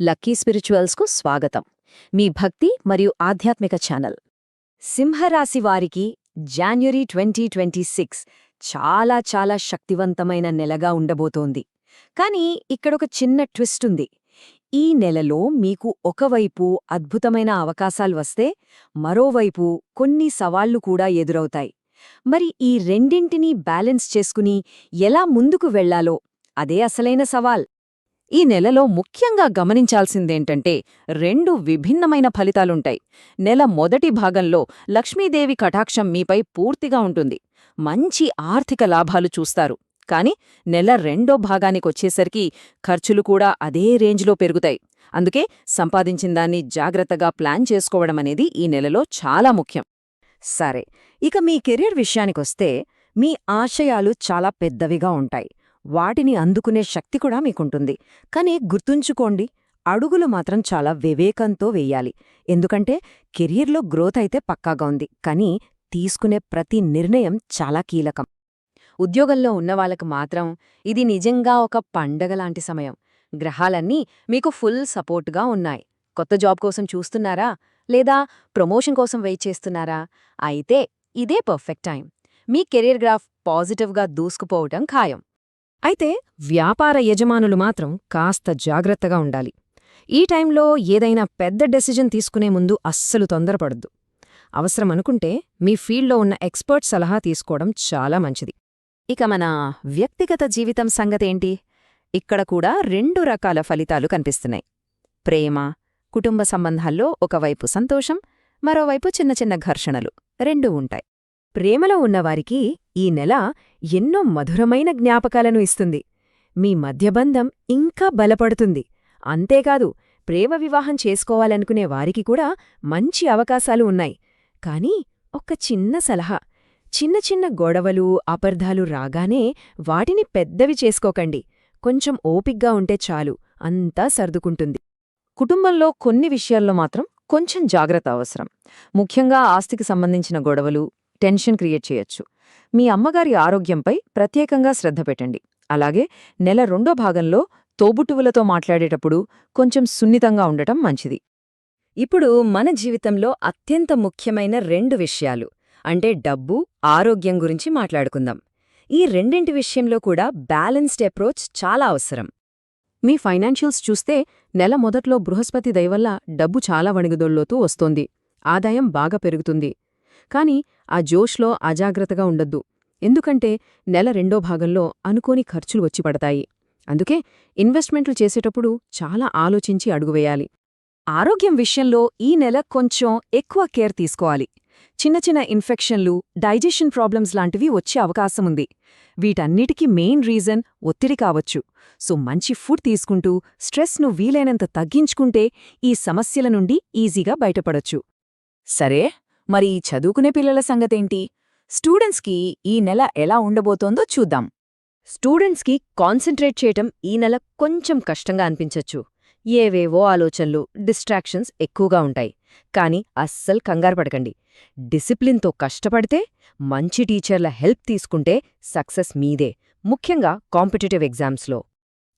Lucky స్పిరిచువల్స్కు స్వాగతం. మీ భక్తి మరియు ఆధ్యాత్మిక ఛానల్. సింహరాశి వారికి జాన్యురీ ట్వంటీ ట్వంటీ సిక్స్ చాలా చాలా శక్తివంతమైన నెలగా ఉండబోతోంది. కానీ ఇక్కడొక చిన్న ట్విస్ట్ ఉంది. ఈ నెలలో మీకు ఒకవైపు అద్భుతమైన అవకాశాలు వస్తే మరోవైపు కొన్ని సవాళ్ళు కూడా ఎదురవుతాయి. మరి ఈ రెండింటినీ బ్యాలెన్స్ చేసుకుని ఎలా ముందుకు వెళ్ళాలో అదే అసలైన సవాల్. ఈ నెలలో ముఖ్యంగా గమనించాల్సిందేంటంటే రెండు విభిన్నమైన ఫలితాలుంటాయి. నెల మొదటి భాగంలో లక్ష్మీదేవి కటాక్షం మీపై పూర్తిగా ఉంటుంది. మంచి ఆర్థిక లాభాలు చూస్తారు. కాని నెల రెండో భాగానికొచ్చేసరికి ఖర్చులు కూడా అదే రేంజ్లో పెరుగుతాయి. అందుకే సంపాదించిన దాన్ని జాగ్రత్తగా ప్లాన్ చేసుకోవడమనేది ఈ నెలలో చాలా ముఖ్యం. సరే ఇక మీ కెరీర్ విషయానికొస్తే మీ ఆశయాలు చాలా పెద్దవిగా ఉంటాయి. వాటిని అందుకునే శక్తి కూడా మీకుంటుంది. కానీ గుర్తుంచుకోండి అడుగులు మాత్రం చాలా వివేకంతో వెయ్యాలి ఎందుకంటే కెరీర్లో గ్రోత్ అయితే పక్కాగా ఉంది. కానీ తీసుకునే ప్రతి నిర్ణయం చాలా కీలకం. ఉద్యోగంలో ఉన్నవాళ్ళకు మాత్రం ఇది నిజంగా ఒక పండగలాంటి సమయం. గ్రహాలన్నీ మీకు ఫుల్ సపోర్ట్గా ఉన్నాయి. కొత్త జాబ్ కోసం చూస్తున్నారా? లేదా ప్రమోషన్ కోసం వెయిట్ చేస్తున్నారా? అయితే ఇదే పర్ఫెక్ట్ టైం. మీ కెరీర్ గ్రాఫ్ పాజిటివ్గా దూసుకుపోవటం ఖాయం. అయితే వ్యాపార యజమానులు మాత్రం కాస్త జాగ్రత్తగా ఉండాలి. ఈ టైంలో ఏదైనా పెద్ద డెసిజన్ తీసుకునే ముందు అస్సలు తొందరపడద్దు. అవసరమనుకుంటే మీ ఫీల్డ్లో ఉన్న ఎక్స్పర్ట్ సలహా తీసుకోవడం చాలా మంచిది. ఇక మన వ్యక్తిగత జీవితం సంగతేంటి ఇక్కడ కూడా రెండు రకాల ఫలితాలు కనిపిస్తున్నాయి. ప్రేమ కుటుంబ సంబంధాల్లో ఒకవైపు సంతోషం మరోవైపు చిన్న చిన్న ఘర్షణలు. రెండూ ఉంటాయి. ప్రేమలో ఉన్నవారికి ఈ నెల ఎన్నో మధురమైన జ్ఞాపకాలను ఇస్తుంది. మీ మధ్యబంధం ఇంకా బలపడుతుంది. అంతేకాదు ప్రేమ వివాహం చేసుకోవాలనుకునే వారికి కూడా మంచి అవకాశాలు ఉన్నాయి. కానీ ఒక చిన్న సలహా. చిన్న చిన్న గొడవలు అపర్ధాలు రాగానే వాటిని పెద్దవి చేసుకోకండి. కొంచెం ఓపిగ్గా ఉంటే చాలు. అంతా సర్దుకుంటుంది. కుటుంబంలో కొన్ని విషయాల్లో మాత్రం కొంచెం జాగ్రత్త అవసరం. ముఖ్యంగా ఆస్తికి సంబంధించిన గొడవలు టెన్షన్ క్రియేట్ చేయొచ్చు. మీ అమ్మగారి ఆరోగ్యంపై ప్రత్యేకంగా శ్రద్ధ పెట్టండి. అలాగే నెల రెండో భాగంలో తోబుట్టువులతో మాట్లాడేటప్పుడు కొంచెం సున్నితంగా ఉండటం మంచిది. ఇప్పుడు మన జీవితంలో అత్యంత ముఖ్యమైన రెండు విషయాలు. అంటే డబ్బు ఆరోగ్యం గురించి మాట్లాడుకుందాం. ఈ రెండింటి విషయంలో కూడా బ్యాలెన్స్డ్ అప్రోచ్ చాలా అవసరం. మీ ఫైనాన్షియల్స్ చూస్తే నెల మొదట్లో బృహస్పతి దయవల్ల డబ్బు చాలా వణిగుదొల్లోతూ వస్తోంది. ఆదాయం బాగా పెరుగుతుంది. కాని ఆ జోష్లో అజాగ్రత్తగా ఉండొద్దు. ఎందుకంటే నెల రెండో భాగంలో అనుకోని ఖర్చులు వచ్చి పడతాయి. అందుకే ఇన్వెస్ట్మెంట్లు చేసేటప్పుడు చాలా ఆలోచించి అడుగువేయాలి ఆరోగ్యం విషయంలో ఈ నెల కొంచెం ఎక్కువ కేర్ తీసుకోవాలి. చిన్న చిన్న ఇన్ఫెక్షన్లు డైజెషన్ ప్రాబ్లమ్స్ లాంటివి వచ్చే అవకాశముంది వీటన్నిటికీ మెయిన్ రీజన్ ఒత్తిడి కావచ్చు. సో మంచి ఫుడ్ తీసుకుంటూ స్ట్రెస్ను వీలైనంత తగ్గించుకుంటే ఈ సమస్యల నుండి ఈజీగా బయటపడొచ్చు. సరే? మరి ఈ చదువుకునే పిల్లల సంగతేంటి? స్టూడెంట్స్కి ఈ నెల ఎలా ఉండబోతోందో చూద్దాం. స్టూడెంట్స్కి కాన్సంట్రేట్ చేయటం ఈ నెల కొంచెం కష్టంగా అనిపించొచ్చు. ఏవేవో ఆలోచనలు డిస్ట్రాక్షన్స్ ఎక్కువగా ఉంటాయి. కాని అస్సలు కంగారుపడకండి డిసిప్లిన్తో కష్టపడితే మంచి టీచర్ల హెల్ప్ తీసుకుంటే సక్సెస్ మీదే ముఖ్యంగా కాంపిటేటివ్ ఎగ్జామ్స్లో.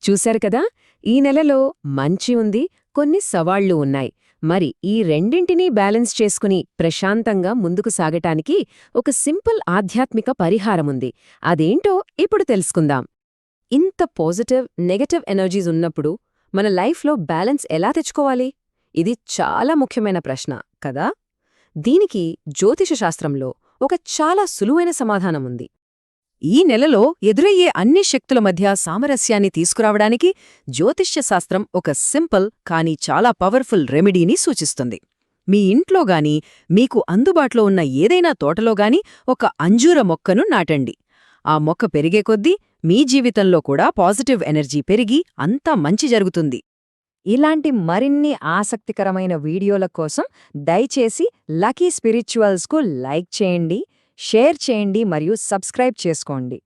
చూశారు కదా? ఈ నెలలో మంచి ఉంది కొన్ని సవాళ్ళు ఉన్నాయి. మరి ఈ రెండింటినీ బ్యాలెన్స్ చేసుకుని ప్రశాంతంగా ముందుకు సాగటానికి ఒక సింపుల్ ఆధ్యాత్మిక పరిహారముంది అదేంటో ఇప్పుడు తెలుసుకుందాం. ఇంత పాజిటివ్ నెగటివ్ ఎనర్జీస్ ఉన్నప్పుడు మన లైఫ్లో బ్యాలెన్స్ ఎలా తెచ్చుకోవాలి? ఇది చాలా ముఖ్యమైన ప్రశ్న కదా? దీనికి జ్యోతిష శాస్త్రంలో ఒక చాలా సులువైన సమాధానముంది ఈ నెలలో ఎదురయ్యే అన్ని శక్తుల మధ్య సామరస్యాన్ని తీసుకురావడానికి జ్యోతిష్యశాస్త్రం ఒక సింపుల్ కానీ చాలా పవర్ఫుల్ రెమెడీని సూచిస్తుంది. మీ ఇంట్లోగాని మీకు అందుబాటులో ఉన్న ఏదైనా తోటలోగాని ఒక అంజూర మొక్కను నాటండి. ఆ మొక్క పెరిగే కొద్దీ మీ జీవితంలో కూడా పాజిటివ్ ఎనర్జీ పెరిగి అంతా మంచి జరుగుతుంది. ఇలాంటి మరిన్ని ఆసక్తికరమైన వీడియోల కోసం దయచేసి లకీ స్పిరిచువల్స్కు లైక్ చేయండి. షేర్ చేయండి మరియు సబ్స్క్రైబ్ చేసుకోండి.